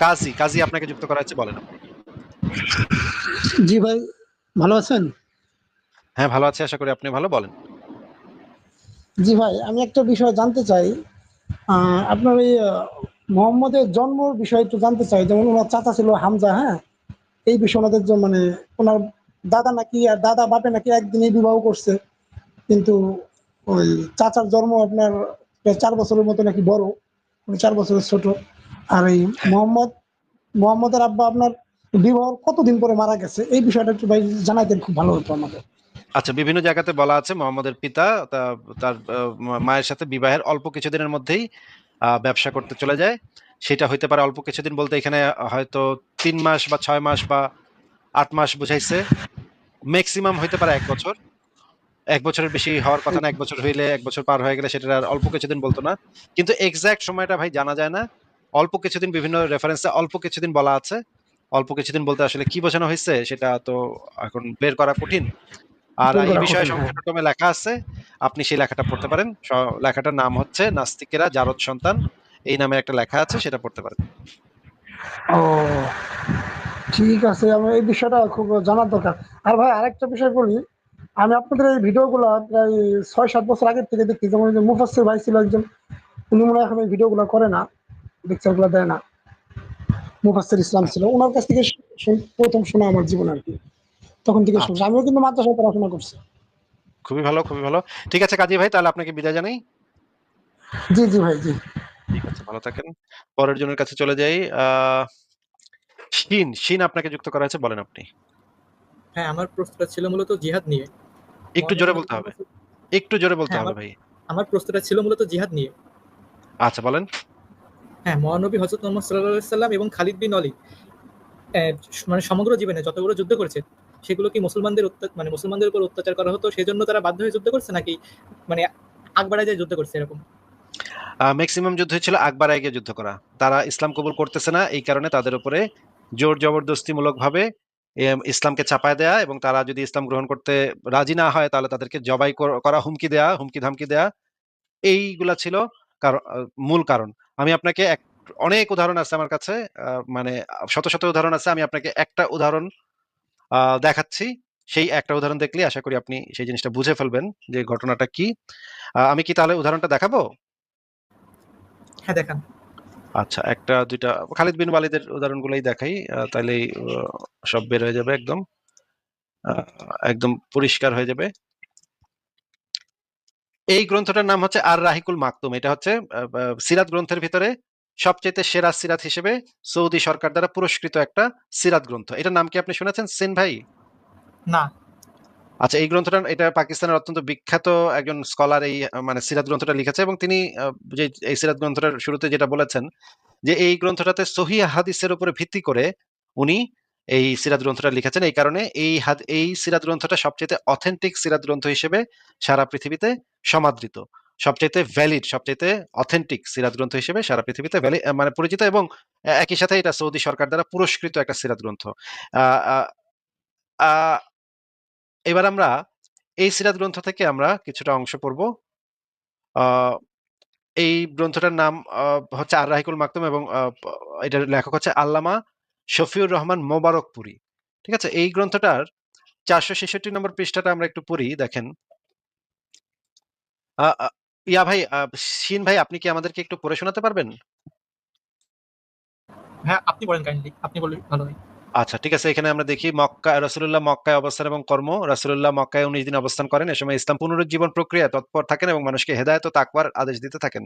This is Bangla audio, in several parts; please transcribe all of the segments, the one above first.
কাজী কাজী আপনাকে যুক্ত করা হচ্ছে বলেন জি ভাই ভালো আছেন? হ্যাঁ ভালো আছি আশা করি আপনি ভালো বলেন। জি ভাই আমি একটা বিষয় জানতে চাই। আপনার এই মোহাম্মদের জন্ম বিষয় একটু জানতে চাই। যেমন ওনার চাচা ছিল হামজা হ্যাঁ? এই বিষয়ে ওনাদের মানে ওনার দাদা নাকি আর দাদা বাপে নাকি একদিনই বিবাহ করছে। কিন্তু ওই চাচার জন্ম আপনার চার বছরের মতো নাকি বড় উনি চার বছরের ছোট। আর এই মোহাম্মদ মোহাম্মদের আব্বা আপনার বিবাহ কতদিন পরে মারা গেছে? এই বিষয়টা একটু ভাই জানাইতেন খুব ভালো হতো আমাদের। আচ্ছা বিভিন্ন জায়গাতে বলা আছে মোহাম্মদের পিতা তার মায়ের সাথে বিবাহের অল্প কিছুদিনের মধ্যেই ব্যবসা করতে চলে যায়। সেটা হইতে পারে অল্প কিছুদিন বলতে এখানে হয়তো তিন মাস বা ছয় মাস বা আট মাস বুঝাইছে। ম্যাক্সিমাম হইতে পারে এক বছর। এক বছরের বেশি হওয়ার কথা না এক বছর হইলে এক বছর পার হয়ে গেলে সেটা আর অল্প কিছুদিন বলতো না। কিন্তু এক্সাক্ট সময়টা ভাই জানা যায় না। অল্প কিছুদিন বিভিন্ন রেফারেন্সে অল্প কিছুদিন বলা আছে। অল্প কিছুদিন বলতে আসলে কি বোঝানো হয়েছে সেটা তো এখন বের করা কঠিন। আর এই বিষয়ে হ্যাঁ। সংক্ষিপ্তমে লেখা আছে আপনি সেই লেখাটা পড়তে পারেন। লেখাটার নাম হচ্ছে নাস্তিকেরা জারদ সন্তান। এই নামে একটা লেখা আছে সেটা পড়তে পারেন। ও ঠিক আছে আমার এই বিষয়টা খুব জানার দরকার। আর ভাই আরেকটা বিষয় বলি আমি আপনাদের এই ভিডিওগুলো প্রায় ছয় সাত বছর আগের থেকে দেখি যেমন মুফাসসির ভাই ছিল একজন উনি মনে হয় এখন এই ভিডিওগুলো করে না। লেকচারগুলো দেয় না। মুফাসসির ইসলাম ছিল। ওনার কাছ থেকে প্রথম শোনা আমার জীবন আর কি। তখন থেকে শুনছি। আমিও কিন্তু মাদ্রাসায় পড়াশোনা করছি। খুবই ভালো খুবই ভালো। ঠিক আছে কাজী ভাই তাহলে আপনাকে বিদায় জানাই। জি জি ভাই জি। ঠিক আছে ভালো থাকেন। পরের জনের কাছে চলে যাই। আহ শিন শিন আপনাকে যুক্ত করা হয়েছে বলেন আপনি। হ্যাঁ আমার প্রশ্নটা ছিল মূলত জিহাদ নিয়ে। একটু জোরে বলতে হবে। একটু জোরে বলতে হ্যাঁ, হবে ভাই। আমার প্রশ্নটা ছিল মূলত জিহাদ নিয়ে। আচ্ছা বলেন। হ্যাঁ মহানবী হজরত মোহাম্মদ সাল্লাহ সাল্লাম এবং খালিদ বিন অলি মানে সমগ্র জীবনে যতগুলো যুদ্ধ করেছে, সেগুলো কি মুসলমানদের মানে মুসলমানদের উপর অত্যাচার করা হতো? সেজন্য তারা বাধ্য হয়ে যুদ্ধ করছে নাকি মানে আকবরায় যে যুদ্ধ করছে এরকম? ম্যাক্সিমাম যুদ্ধ ছিল আকবর আগে যুদ্ধ করা। তারা ইসলাম কবুল করতেছে না, এই কারণে তাদের উপরে জোর জবরদস্তিমূলক ভাবে ইসলামকে চাপায় দেয়া এবং তারা যদি ইসলাম গ্রহণ করতে রাজি না হয়, তাহলে তাদেরকে জবাই করা হুমকি দেয়া, হুমকি ধামকি দেয়া, এইগুলা ছিল মূল কারণ। আমি আপনাকে এক অনেক উদাহরণ আছে আমার কাছে মানে শত শত উদাহরণ আছে আমি আপনাকে একটা উদাহরণ দেখাচ্ছি। সেই একটা উদাহরণ দেখলে আশা করি আপনি সেই জিনিসটা বুঝে ফেলবেন যে ঘটনাটা কি। আমি কি তাহলে উদাহরণটা দেখাবো? হ্যাঁ দেখান। আচ্ছা একটা দুইটা খালিদ বিন ওয়ালিদের উদাহরণগুলোই দেখাই আহ, তাহলেই সব বের হয়ে যাবে একদম। একদম পরিষ্কার হয়ে যাবে। এই গ্রন্থটার নাম হচ্ছে আর রাহিকুল মাকতুম। এটা হচ্ছে সিরাত গ্রন্থের ভিতরে সবচেয়ে সেরা সিরাত হিসেবে সৌদি সরকার দ্বারা পুরস্কৃত একটা সিরাত গ্রন্থ। এটার নাম কি আপনি শুনেছেন সেন ভাই? না। আচ্ছা এই গ্রন্থটা এটা পাকিস্তানের অত্যন্ত বিখ্যাত একজন স্কলার এই মানে সিরাত গ্রন্থটা লিখেছে এবং তিনি যে এই সিরাত গ্রন্থটার শুরুতে যেটা বলেছেন যে এই গ্রন্থটাতে সহি হাদিসের উপরে ভিত্তি করে উনি এই সিরাত গ্রন্থটা লিখেছেন। এই কারণে এই হাদ এই সিরাত গ্রন্থটা সবচেয়ে অথেন্টিক সিরাত গ্রন্থ হিসেবে সারা পৃথিবীতে সমাদৃত। সবচেয়ে ভ্যালিড সবচেয়ে অথেন্টিক সিরাত গ্রন্থ হিসেবে সারা পৃথিবীতে মানে পরিচিত এবং একই সাথে এটা সৌদি সরকার দ্বারা পুরস্কৃত একটা সিরাত গ্রন্থ। এবার আমরা এই সিরাত গ্রন্থ থেকে আমরা কিছুটা অংশ পড়ব। এই গ্রন্থটার নাম হচ্ছে আর রাহিকুল মাকতুম এবং এটার লেখক হচ্ছে আল্লামা শফিউর রহমান মোবারকপুরি। ঠিক আছে? এই গ্রন্থটার চারশো ছেষট্টি নম্বর পৃষ্ঠাটা আমরা একটু পড়ি, দেখেন। ইয়া ভাই সিন ভাই, আপনি কি আমাদেরকে একটু পড়ে শোনাতে পারবেন? হ্যাঁ আপনি বলেন কাইন্ডলি আপনি বললে ভালো হয়। আচ্ছা ঠিক আছে। এখানে আমরা দেখি মক্কা রসুল্লাহ মক্কায় অবস্থান এবং কর্ম। রসুল্লাহ মক্কায় উনিশ দিন অবস্থান করেন। এ সময় ইসলাম পুনরুজ্জীবন প্রক্রিয়া তৎপর থাকেন এবং মানুষকে হেদায়ত ও তাকওয়ার আদেশ দিতে থাকেন।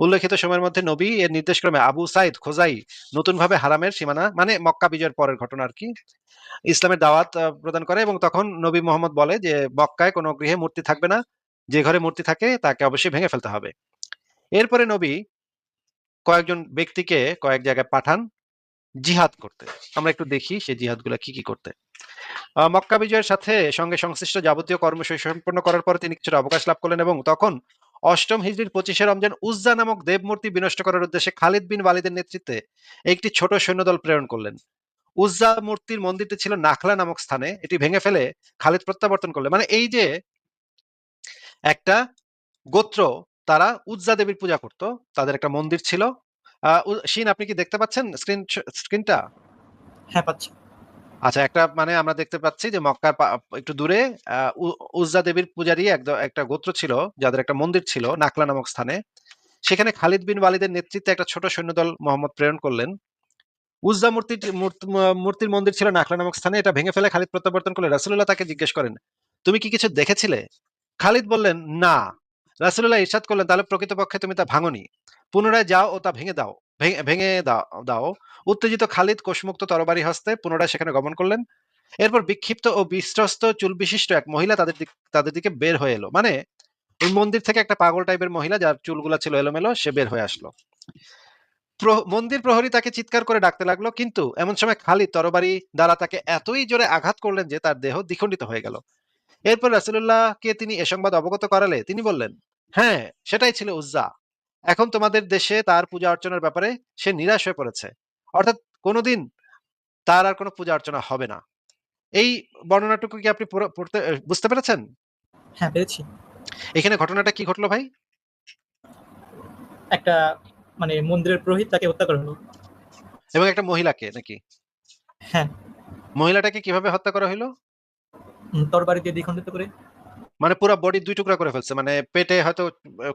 উল্লেখিত সময়ের মধ্যে নবী এর নির্দেশক্রমে আবু সাইদ খোজাই নতুনভাবে হারামের সীমানা মানে মক্কা বিজয়ের পরের ঘটনা আর কি, ইসলামের দাওয়াত প্রদান করে এবং তখন নবী মোহাম্মদ বলে যে, মক্কায় কোনো গৃহে মূর্তি থাকবে না। যে ঘরে মূর্তি থাকে, তাকে অবশ্যই ভেঙে ফেলতে হবে। এরপরে নবী কয়েকজন ব্যক্তিকে কয়েক জায়গায় পাঠান। জিহাদ করতে। আমরা একটু দেখি সেই জিহাদগুলো কি কি করতে। মক্কা বিজয়ের সাথে সঙ্গে সংশ্লিষ্ট যাবতীয় কর্মসূচি সম্পন্ন করার পর তিনি কিছুটা অবকাশ লাভ করলেন এবং তখন অষ্টম হিজরির পঁচিশে রমজান উজ্জা নামক দেবমূর্তি বিনষ্ট করার উদ্দেশ্যে খালিদ বিন ওয়ালিদের নেতৃত্বে একটি ছোট সৈন্যদল প্রেরণ করলেন। উজ্জা মূর্তির মন্দিরটি ছিল নাখলা নামক স্থানে। এটি ভেঙে ফেলে খালিদ প্রত্যাবর্তন করলেন। মানে এই যে একটা গোত্র, তারা উজ্জা দেবীর পূজা করত, তাদের একটা মন্দির ছিল শিন আপনি কি দেখতে পাচ্ছেন স্ক্রিন স্ক্রিনটা হ্যাঁ পাচ্ছি। আচ্ছা একটা মানে আমরা দেখতে পাচ্ছি যে মক্কার একটু দূরে উজ্জা দেবীর পূজারী একটা গোত্র ছিল যাদের একটা মন্দির ছিল নাকলা নামক স্থানে। সেখানে খালিদ বিন ওয়ালিদের নেতৃত্বে একটা ছোট সৈন্যদল মোহাম্মদ প্রেরণ করলেন। উজ্জা মূর্তি মূর্তির মন্দির ছিল নাকলা নামক স্থানে এটা ভেঙে ফেলে খালিদ প্রত্যাবর্তন করলে রাসুল্লাহ তাকে জিজ্ঞেস করেন তুমি কি কিছু দেখেছিলে? খালিদ বললেন না। রাসুল্লাহ ইরশাদ করলেন, তাহলে প্রকৃতপক্ষে তুমি তা ভাঙনি। পুনরায় যাও ও তা ভেঙে দাও, ভেঙে- দাও উত্তেজিত খালিদ কোষমুক্ত তরবারি হস্তে পুনরায় সেখানে গমন করলেন। এরপর বিক্ষিপ্ত ও বিস্ত্রস্ত চুল বিশিষ্ট এক মহিলা তাদের তাদের দিকে বের হয়ে এলো। মানে ওই মন্দির থেকে একটা পাগল টাইপের মহিলা যার চুলগুলা ছিল এলোমেলো, সে বের হয়ে আসলো। মন্দির প্রহরী তাকে চিৎকার করে ডাকতে লাগল, কিন্তু এমন সময় খালিদ তরবারি দ্বারা তাকে এতই জোরে আঘাত করলেন যে তার দেহ দ্বিখণ্ডিত হয়ে গেল। এরপর রাসুল্লাহকে তিনি এ সংবাদ অবগত করালে তিনি বললেন হ্যাঁ সেটাই ছিল উজ্জা। এখন তোমাদের দেশে তার পূজা অর্চনার ব্যাপারে সে নিরাশ হয়ে পড়েছে। অর্থাৎ কোনোদিন তার আর কোনো পূজা অর্চনা হবে না। এই বর্ণনাটুকু কি আপনি পুরো- পড়তে বুঝতে পেরেছেন? হ্যাঁ পেরেছি। এখানে ঘটনাটা কি ঘটলো ভাই? একটা মানে মন্দিরের পুরোহিত তাকে হত্যা করা হলো। এবং একটা মহিলাকে নাকি? হ্যাঁ। মহিলাটাকে কীভাবে হত্যা করা উম, তরবারি দিয়ে দ্বিখণ্ডিত করে। মানে পুরো বডি দুই টুকরা করে ফেলছে মানে পেটে হয়তো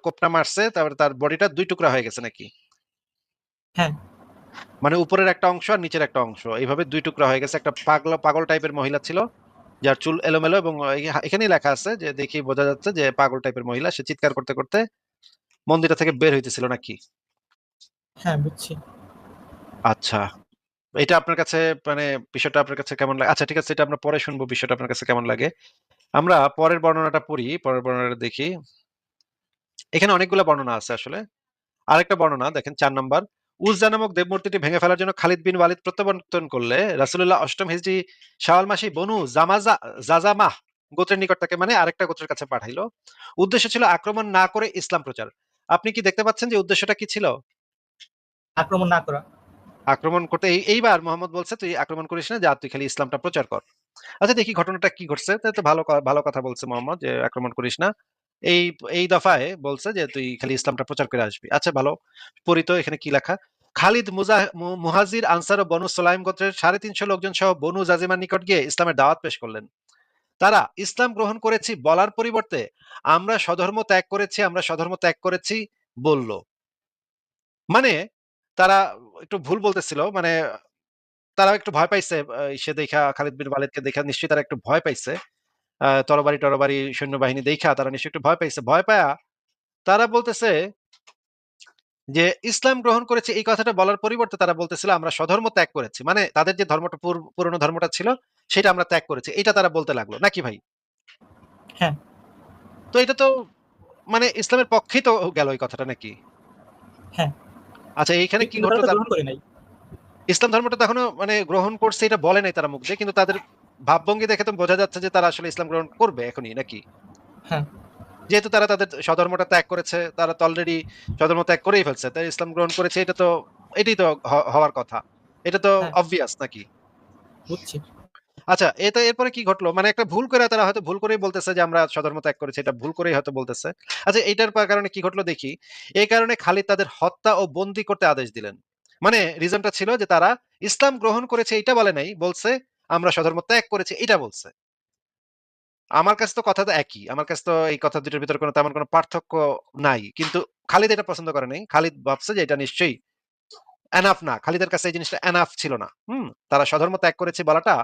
কোপটা মারছে তারপরে তার বডিটা দুই টুকরা হয়ে গেছে নাকি? হ্যাঁ। মানে উপরের একটা অংশ আর নিচের একটা অংশ এইভাবে দুই টুকরা হয়ে গেছে। একটা পাগল পাগল টাইপের মহিলা ছিল যার চুল এলোমেলো এবং এখানেই লেখা আছে যে দেখি বোঝা যাচ্ছে যে পাগল টাইপের মহিলা সে চিৎকার করতে করতে মন্দিরটা থেকে বের হইতেছিল নাকি? হ্যাঁ বুঝছি। আচ্ছা এটা আপনার কাছে মানে বিষয়টা আপনার কাছে কেমন লাগে আচ্ছা ঠিক আছে এটা আমরা পরে শুনব বিষয়টা আপনার কাছে কেমন লাগে? আমরা পরের বর্ণনাটা পড়ি পরের বর্ণনাটা দেখি। এখানে অনেকগুলো বর্ণনা আছে আসলে। আরেকটা বর্ণনা দেখেন চার নম্বর। উজ্জা নামক দেবমূর্তিটি ভেঙে ফেলার জন্য খালিদ বিন ওয়ালিদ প্রত্যাবর্তন করলে রাসুল্লাহ অষ্টম হিজরি শাওয়াল মাসি বনু জামাজা জাজামাহ গোত্রের নিকট তাকে মানে আরেকটা গোত্রের কাছে পাঠাইলো। উদ্দেশ্য ছিল আক্রমণ না করে ইসলাম প্রচার। আপনি কি দেখতে পাচ্ছেন যে উদ্দেশ্যটা কি ছিল? আক্রমণ না করা। আক্রমণ করতে এই- এইবার মোহাম্মদ বলছে তুই আক্রমণ করিস না যা তুই খালি ইসলামটা প্রচার কর। আচ্ছা দেখি ঘটনাটা কি ঘটছে। তাই তো ভালো ভালো কথা বলছে মোহাম্মদ, যে আক্রমণ করিস না। এই এই দফায় বলছে যে তুই খালি ইসলামটা প্রচার করে আসবি। আচ্ছা ভালো, পরিত এখানে কি লেখা? খালিদ মুজা- মু- মুহাজির, আনসার ও বনু সোলাইম গোত্রের সাড়ে তিনশো লোকজন সহ বনু জাজিমার নিকট গিয়ে ইসলামের দাওয়াত পেশ করলেন। তারা, ইসলাম গ্রহণ করেছি বলার পরিবর্তে, আমরা স্বধর্ম ত্যাগ করেছি, আমরা স্বধর্ম ত্যাগ করেছি বলল। মানে তারা একটু ভুল বলতেছিল মানে তারা একটু ভয় পাইছে সে দেখা খালিদ বিন ওয়ালিদকে দেখা নিশ্চয়ই তারা একটু ভয় পাইছে। তরবারি টরবারি সৈন্যবাহিনী দেখা তারা নিশ্চয়ই একটু ভয় পাইছে। ভয় পায়া তারা বলতেছে যে ইসলাম গ্রহণ করেছে এই কথাটা বলার পরিবর্তে তারা বলতেছিল আমরা স্বধর্ম ত্যাগ করেছি। মানে তাদের যে ধর্মটা পূর- পুরনো ধর্মটা ছিল সেটা আমরা ত্যাগ করেছি। এটা তারা বলতে লাগল। নাকি ভাই? হ্যাঁ। তো এটা তো মানে ইসলামের পক্ষেই তো গেল এই কথাটা নাকি? হ্যাঁ। আচ্ছা এইখানে কি কিন্তু ইসলাম ধর্মটা তো এখনও মানে গ্রহণ করছে এটা বলে নাই তারা মুখ দিয়ে কিন্তু তাদের ভাবভঙ্গি দেখে তো বোঝা যাচ্ছে যে তারা আসলে ইসলাম গ্রহণ করবে এখনই নাকি? হ্যাঁ। যেহেতু তারা তাদের স্বধর্মটা ত্যাগ করেছে তারা তো অলরেডি স্বধর্ম ত্যাগ করেই ফেলছে তাই ইসলাম গ্রহণ করেছে এটা তো এটাই তো হওয়ার কথা। এটা তো হ্যাঁ। অবভিয়াস নাকি? বুঝছি। আচ্ছা এটা এরপরে কি ঘটলো? মানে একটা ভুল করে তারা হয়তো ভুল করেই বলতেছে যে আমরা স্বধর্ম ত্যাগ করেছি এটা ভুল করেই হয়তো বলতেছে। আচ্ছা এইটার পর কারণে কি ঘটলো দেখি? এই কারণে খালিদ তাদের হত্যা ও বন্দি করতে আদেশ দিলেন। মানে রিজনটা ছিল যে তারা ইসলাম গ্রহণ করেছে এটা বলে নাই, বলছে, আমরা স্বধর্ম ত্যাগ করেছি এটা বলছে। আমার কাছে তো কথা তো একই, আমার কাছে তো এই কথা দুটোর ভিতরে কোনো তেমন কোনো পার্থক্য নাই। কিন্তু খালিদ এটা পছন্দ করে নাই। খালিদ ভাবছে যে এটা নিশ্চয়ই এনাফ না। খালিদের কাছে এই জিনিসটা এনাফ ছিল না। হুম, তারা স্বধর্ম ত্যাগ করেছে বলাটা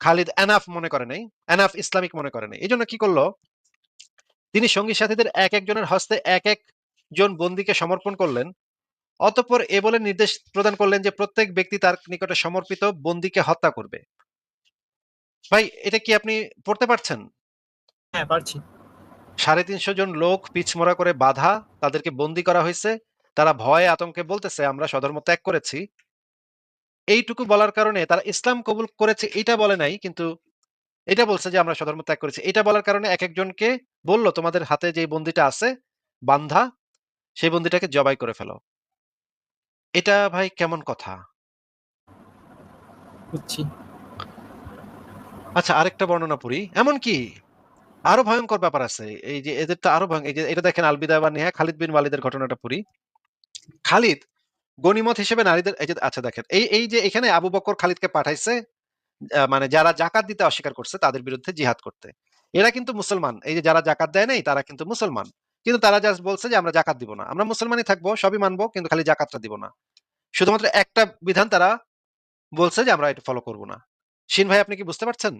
খালিদ এনাফ মনে করে নাই এনাফ ইসলামিক মনে করে নাই। এই জন্য কি করল? তিনি সঙ্গী সাথীদের এক একজনের হস্তে এক এক জন বন্দীকে সমর্পণ করলেন। অতঃপর এ বলে নির্দেশ প্রদান করলেন যে প্রত্যেক ব্যক্তি তার নিকটে সমর্পিত বন্দীকে হত্যা করবে। ভাই এটা কি আপনি পড়তে পারছেন? হ্যাঁ পারছি। সাড়ে তিনশো জন লোক পিছমরা করে বাধা তাদেরকে বন্দি করা হয়েছে। তারা ভয়ে আতঙ্কে বলতেছে আমরা স্বধর্ম ত্যাগ করেছি। এইটুকু বলার কারণে তারা ইসলাম কবুল করেছে এটা বলে নাই কিন্তু এটা বলছে যে আমরা স্বধর্ম ত্যাগ করেছি। এটা বলার কারণে এক একজনকে বলল তোমাদের হাতে যে বন্দিটা আছে বান্ধা সেই বন্দিটাকে জবাই করে ফেলো। এটা ভাই কেমন কথা? বুঝছি। আচ্ছা আরেকটা বর্ণনা পড়ি। এমন কি? আরও ভয়ঙ্কর ব্যাপার আছে। এই যে এদের তো আরও ভয়ঙ্কর এই যে এটা দেখেন আলবিদা বা নেহা খালিদ বিন ওয়ালিদের ঘটনাটা পড়ি। খালিদ গনিমত হিসেবে নারীদের এই যে আচ্ছা দেখেন এই এই যে এখানে আবু বকর খালিদকে পাঠাইছে মানে যারা জাকাত দিতে অস্বীকার করছে তাদের বিরুদ্ধে জিহাদ করতে। এরা কিন্তু মুসলমান। এই যে যারা জাকাত দেয় নাই তারা কিন্তু মুসলমান। কিন্তু তারা জাস্ট বলছে যে আমরা জাকাত দিব না। আমরা মুসলমানই থাকব সবই মানবো কিন্তু খালি জাকাতটা দিব না। শুধুমাত্র একটা বিধান তারা বলছে যে আমরা এটা ফলো করব না। শিন ভাই আপনি কি বুঝতে পারছেন?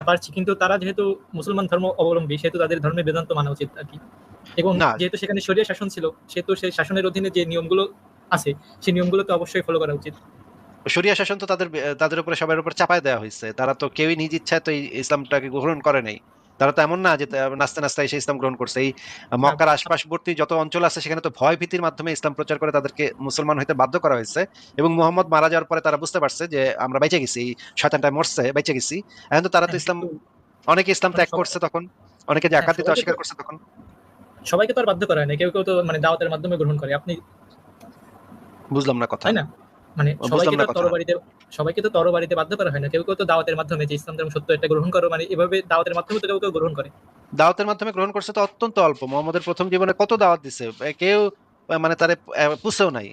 পারছি কিন্তু তারা যেহেতু মুসলমান ধর্ম অবলম্বী সেহেতু তাদের ধর্মের বেদান্ত মানা উচিত আর কি। এবং যেহেতু সেখানে শরীয় শাসন ছিল সেহেতু সেই শাসনের অধীনে যে নিয়মগুলো আছে সেই নিয়মগুলো তো অবশ্যই ফলো করা উচিত। শরিয়া শাসন তো তাদের তাদের উপরে সবার উপর চাপায় দেওয়া হয়েছে। তারা তো কেউই নিজ ইচ্ছায় তো ইসলামটাকে গ্রহণ করে নাই। তারা তো এমন না যে তা- নাচতে নাচতে এসে ইসলাম গ্রহণ করছে। এই মক্কার আশপাশবর্তী যত অঞ্চল আছে সেখানে তো ভয় ভীতির মাধ্যমে ইসলাম প্রচার করে তাদেরকে মুসলমান হইতে বাধ্য করা হয়েছে এবং মোহাম্মদ মারা যাওয়ার পরে তারা বুঝতে পারছে যে আমরা বেঁচে গেছি এই শয়তানটা মরছে বেঁচে গেছি। এখন তো তারা তো ইসলাম অনেকে ইসলাম ত্যাগ করছে তখন অনেকে জাকাত দিতে অস্বীকার করছে তখন। সবাইকে তো আর বাধ্য করা হয় না কেউ কেউ তো মানে দাওয়াতের মাধ্যমে গ্রহণ করে। আপনি বুঝলাম না কথা। তাই না? মানে সবাইকে তো। তরবারিতে সবাইকে তো তরবারিতে বাধ্য করা হয় না। কেউ কেউ তো দাওয়াতের মাধ্যমে যে ইসলাম ধর্ম সত্য এটা গ্রহণ করো মানে এভাবে দাওয়াতের মাধ্যমে তো কেউ কেউ গ্রহণ করে। দাওয়াতের মাধ্যমে গ্রহণ করছে তো অত্যন্ত অল্প। মোহাম্মদের প্রথম জীবনে কত দাওয়াত দিছে? কেউ মানে তারে পুষেও নাই।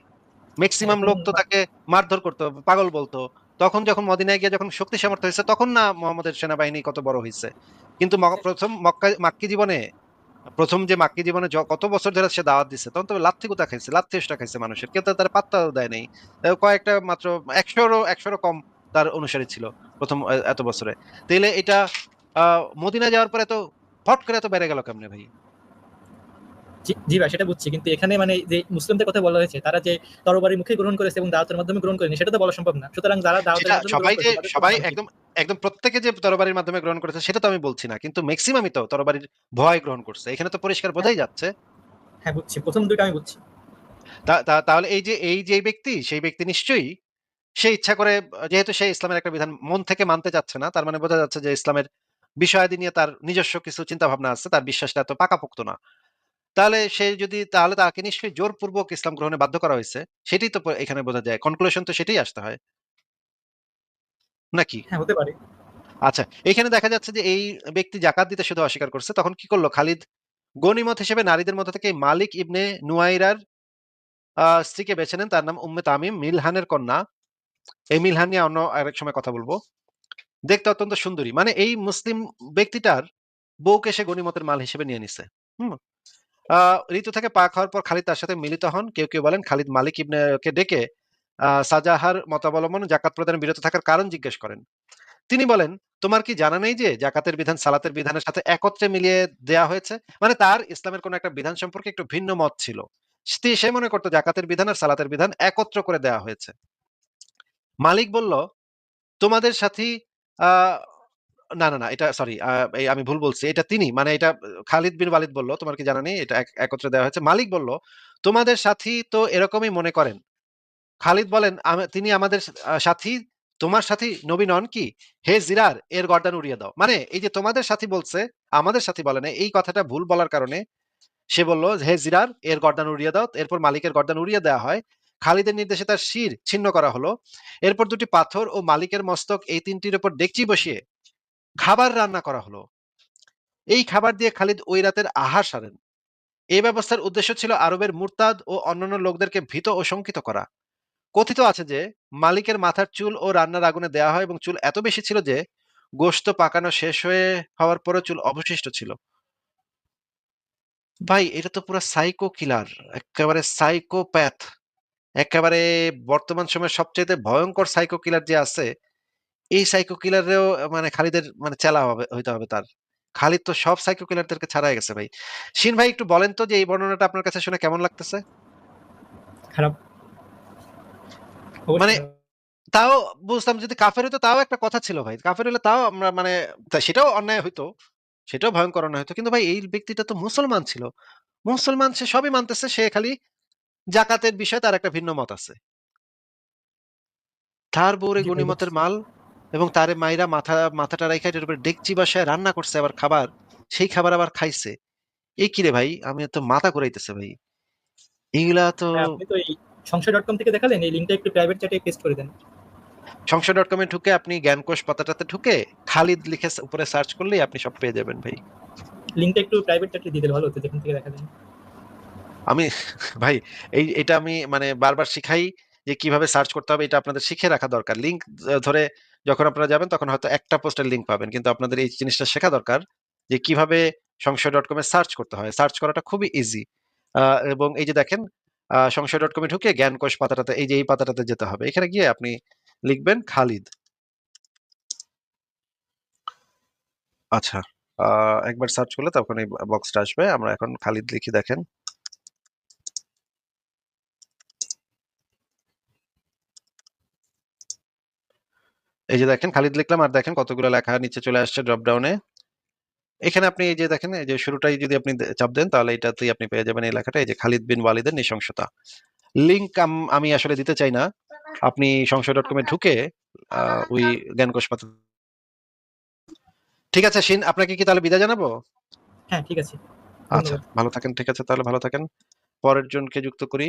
ম্যাক্সিমাম লোক তো তাকে মারধর করতো পাগল বলতো। তখন যখন মদিনায় গিয়ে যখন শক্তি সামর্থ্য হয়েছে তখন না মোহাম্মদের সেনাবাহিনী কত বড় হয়েছে কিন্তু প্রথম মক্কা মাক্কি জীবনে প্রথম যে মাক্কি জীবনে কত বছর ধরে সে দাওয়াত দিচ্ছে তখন তো লাথি কোথা খাইছে, লাথি চেষ্টা খাইছে মানুষের। কেউ তার পাত্তা দেয় নাই। কয়েকটা মাত্র একশোরও একশোরও কম তার অনুসারী ছিল প্রথম এত বছরে। তাইলে এটা মদিনা যাওয়ার পরে তো ফট করে এত বেড়ে গেল কেমনে ভাই? জি ভাই সেটা বুঝছি। কিন্তু এখানে মানে যে মুসলিমদের কথা বলা হয়েছে তারা যে তরবারি মুখে গ্রহণ করেছে এবং দাওয়াতের মাধ্যমে গ্রহণ করেনি সেটা তো বলা সম্ভব না। সুতরাং যারা দাওয়াতের সবাই যে সবাই একদম একদম প্রত্যেকে যে তরবারির মাধ্যমে গ্রহণ করেছে সেটা তো আমি বলছি না। কিন্তু ম্যাক্সিমামই তো তরবারির ভয় গ্রহণ করছে। এখানে তো পরিষ্কার বোঝাই যাচ্ছে। হ্যাঁ বুঝছি। প্রথম দুইটা আমি বুঝছি। তাহলে এই যে এই যে ব্যক্তি সেই ব্যক্তি নিশ্চয়ই সে ইচ্ছা করে যেহেতু সে ইসলামের একটা বিধান মন থেকে মানতে চাচ্ছে না তার মানে বোঝা যাচ্ছে যে ইসলামের বিষয়াদি নিয়ে তার নিজস্ব কিছু চিন্তা ভাবনা আছে তার বিশ্বাসটা এত পাকাপোক্ত না। তাহলে সে যদি তাহলে তাকে নিশ্চয়ই জোরপূর্বক ইসলাম গ্রহণে বাধ্য করা হয়েছে। সেটাই তো এখানে বোঝা যায়। কনক্লুশন তো সেটাই আসতে হয়। নাকি? হ্যাঁ হতে পারে। আচ্ছা এখানে দেখা যাচ্ছে যে এই ব্যক্তি জাকাত দিতে শুধু অস্বীকার করছে তখন কি করল? খালিদ গনিমত হিসেবে নারীদের মধ্যে থেকে মালিক ইবনে নুয়াইরার আহ, স্ত্রীকে বেছে নেন। তার নাম উম্মে তামিম। মিলহানের কন্যা। এই মিলহান নিয়ে অন্য আরেক সময় কথা বলব। দেখতে অত্যন্ত সুন্দরী। মানে এই মুসলিম ব্যক্তিটার বউকে সে গনিমতের মাল হিসেবে নিয়ে নিছে। হুম? ঋতু থেকে পাক হওয়ার পর খালিদ তার সাথে মিলিত হন। কেউ কেউ বলেন খালিদ মালিক ইবনেকে ডেকে সাজাহার মতাবলম্বন জাকাত প্রদানে বিরত থাকার কারণ জিজ্ঞেস করেন। তিনি বলেন, তোমার কি জানা নেই যে জাকাতের বিধান সালাতের বিধানের সাথে একত্রে মিলিয়ে দেয়া হয়েছে? মানে তার ইসলামের কোন একটা বিধান সম্পর্কে একটু ভিন্ন মত ছিল। সে- মনে করতো জাকাতের বিধান আর সালাতের বিধান একত্র করে দেয়া হয়েছে। মালিক বলল, তোমাদের সাথী না না না, এটা সরি আমি ভুল বলছি, এটা তিনি মানে এটা খালিদ বিন ওয়ালিদ বলল, তোমার কি জানা নেই? এটা একত্রে দেওয়া হয়েছে। মালিক বলল, তোমাদের সাথী তো এরকমই মনে করেন। খালিদ বলেন তিনি আমাদের সাথী, তোমার সাথী নবী নন কি? হে জিরার, এর গর্দান উড়িয়ে দাও। মানে এই যে তোমাদের সাথী বলছে, আমাদের সাথী বলে না, এই কথাটা ভুল বলার কারণে সে বলল, হে জিরার, এর গর্দান উড়িয়ে দাও। এরপর মালিকের গর্দান উড়িয়ে দেওয়া হয়। খালিদের নির্দেশে তার শির ছিন্ন করা হলো। এরপর দুটি পাথর ও মালিকের মস্তক এই তিনটির উপর ডেকচি বসিয়ে খাবার রান্না করা হলো। এই খাবার দিয়ে খালিদ ওই রাতের আহার সারেন। এই ব্যবস্থার উদ্দেশ্য ছিল আরবের মুরতাদ ও অন্যান্য লোকদেরকে ভীত ও শঙ্কিত করা। কথিত আছে যে, মালিকের মাথার চুল ও রান্নার আগুনে দেওয়া হয় এবং চুল এত বেশি ছিল যে, গোশত পাকানো শেষ হয়ে হওয়ার পরও চুল অবশিষ্ট ছিল। ভাই, এটা তো পুরো সাইকো কিলার একেবারে সাইকোপ্যাথ একেবারে বর্তমান সময়ের সবচেয়ে ভয়ঙ্কর সাইকো কিলার যে আছে এই সাইকো কিলারেও মানে খালিদের মানে চেলা হবে হইতে হবে তার। খালিদ তো সব সাইকো কিলারদেরকে ছাড়াই গেছে ভাই। শিন ভাই একটু বলেন তো যে এই বর্ণনাটা আপনার কাছে শুনে কেমন লাগতেছে? খারাপ। মানে তাও বুঝতাম যদি কাফের হইতো তাও একটা কথা ছিল ভাই। কাফের হলে তাও আমরা মানে সেটাও অন্যায় হইতো সেটাও ভয়ঙ্কর অন্যায় হইতো। কিন্তু ভাই এই ব্যক্তিটা তো মুসলমান ছিল। মুসলমান সে সবই মানতেছে সে খালি জাকাতের বিষয়ে তার একটা ভিন্ন মত আছে। তার বউরে বুঝছি। মাল এবং তারে মাইরা মাথা মাথাটা রাইখা এটার উপরে ডেকচি বাসায় রান্না করছে আবার খাবার সেই খাবার আবার খাইছে। এই কিরে ভাই? আমি তো মাথা ঘুরাইতেছে ভাই। এইগুলা তো সংশয় ডট কম থেকে দেখালেন এই লিঙ্কটা একটু প্রাইভেট চ্যাটে পেস্ট করে দেন। সংশয় ডট কমে ঢুকে আপনি জ্ঞানকোষ পাতাটাতে ঢুকে খালিদ লিখে উপরে সার্চ করলেই আপনি সব পেয়ে যাবেন ভাই। লিঙ্কটা একটু প্রাইভেট চ্যাটে দিয়ে দিলে ভালো হতো যেখান থেকে দেখালেন আমি ভাই এই এটা আমি মানে বারবার শিখাই যে কীভাবে সার্চ করতে হবে এটা আপনাদের শিখে রাখা দরকার। লিংক ধরে যখন আপনারা যাবেন, তখন হয়তো একটা পোস্টের লিংক পাবেন। কিন্তু আপনাদের এই জিনিসটা শেখা দরকার যে, কীভাবে সংশয় ডট কমে সার্চ করতে হয়। সার্চ করাটা খুবই ইজি এবং এই যে দেখেন সংশয় ডট কমে ঢুকে জ্ঞানকোষ পাতাটাতে, এই যে, এই পাতাটাতে যেতে হবে। এখানে গিয়ে আপনি লিখবেন খালিদ। আচ্ছা একবার সার্চ করলে তখন এই বক্সটা আসবে। আমরা এখন খালিদ লিখি, দেখেন। এই যে দেখেন খালিদ লিখলাম আর দেখেন কতগুলো লেখা নিচে চলে আসছে ড্রপ ডাউনে এখানে আপনি এই যে দেখেন এই যে শুরুটাই যদি আপনি চাপ দেন তাহলে এটাতেই আপনি পেয়ে যাবেন এই লেখাটা এই যে খালিদ বিন ওয়ালিদের নৃশংসতা। লিংক আমি আসলে দিতে চাই না। আপনি সংশয় ডট কমে ঢুকে ওই জ্ঞানকোষ পাতা ঠিক আছে শিন আপনাকে কি তাহলে বিদায় জানাব? হ্যাঁ ঠিক আছে। আচ্ছা ভালো থাকেন ঠিক আছে তাহলে ভালো থাকেন। পরের জনকে যুক্ত করি।